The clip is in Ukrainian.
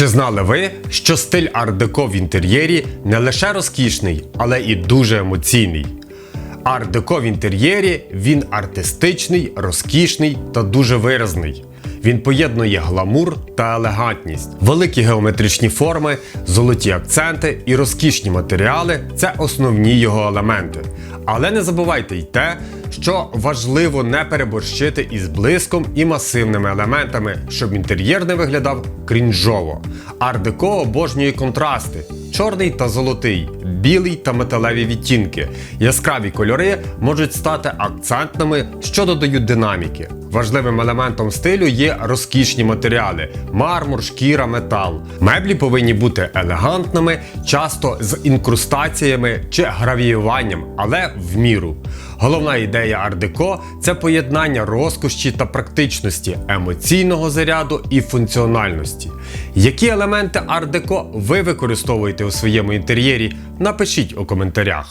Чи знали ви, що стиль ар-деко в інтер'єрі не лише розкішний, але і дуже емоційний? Ар-деко в інтер'єрі він артистичний, розкішний та дуже виразний. Він поєднує гламур та елегантність. Великі геометричні форми, золоті акценти і розкішні матеріали це основні його елементи. Але не забувайте й те, що важливо не переборщити із блиском і масивними елементами, щоб інтер'єр не виглядав крінжово. Ардеко обожнює контрасти: чорний та золотий, білий та металеві відтінки. Яскраві кольори можуть стати акцентними, що додають динаміки. Важливим елементом стилю є розкішні матеріали: мармур, шкіра, метал. Меблі повинні бути елегантними, часто з інкрустаціями чи гравіюванням, але в міру. Головна ідея ар-деко – це поєднання розкоші та практичності, емоційного заряду і функціональності. Які елементи ар-деко ви використовуєте у своєму інтер'єрі? Напишіть у коментарях.